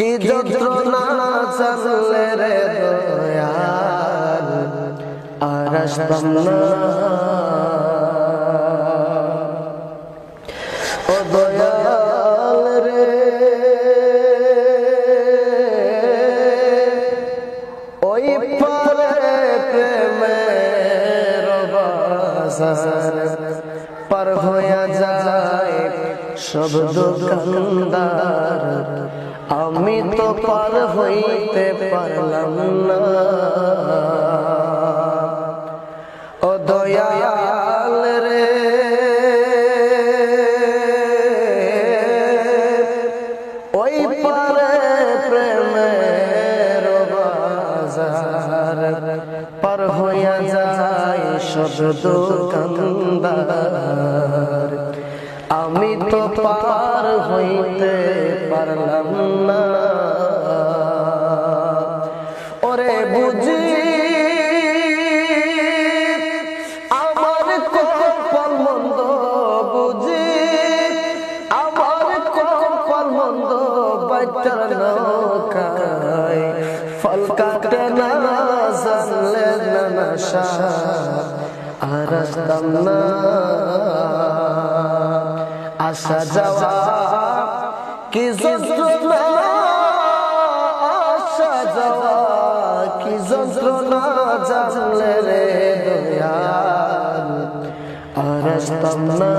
কি যন্ত্রণা জানলে রে দয়াল? আর আসতাম ও দয়াল রে। ওই পারে প্রেমের বাজার সব দোকানদার আমি তো পার হইতে পারলাম না। ও দয়াল রে, ওই পারে প্রেমের বাজার, পার হইয়া যায় সব দোকানদার তো পার হইতে পারলাম না। ওরে বুঝি, আমার কপাল মন্দ বুঝি, আমার কপাল মন্দ বাচ্চার নৌকায়। ফল কাটে না, জানলে না আর না। আসা যাওয়া কি যন্ত্রণা? আসা যাওয়া কি যন্ত্রণা জানলে রে দয়াল? আর আসতাম না।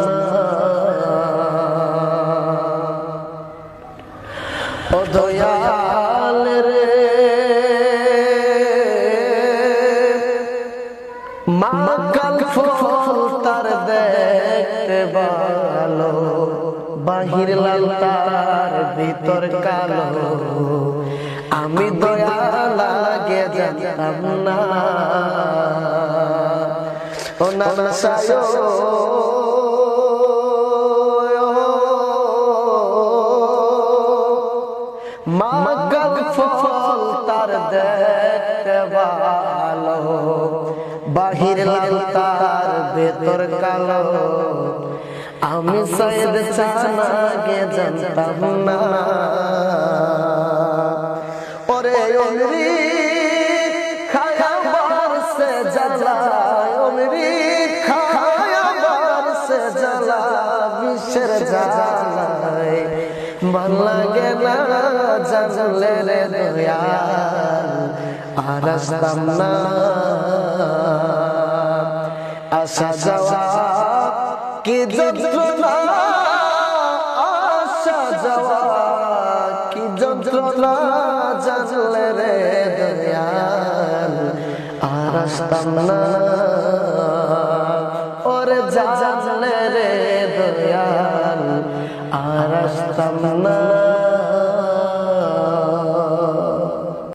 ও দয়াল রে। মা কাল ফল তার দেখতে ভালো। বাহির লাল তার ভিতর কালো। আমি দয়া লাগে জানতাম না। ও নানা সায়ো। বাহির লাল তার ভেতর কালো। আমি সৈয়দ চানা গে জানতাম না ওরে অমরি, খায়াবার সে জ্বালা। অমরি, খায়াবার সে জ্বালা। বিশ্বের জ্বালায় ভালো লাগে না জানলে রে দয়াল। আর আসতাম না। আসা যাওয়া কি যন্ত্রণা জানলে রে দয়াল আর আসতাম না। ওরে জানলে রে দয়াল আর আসতাম না।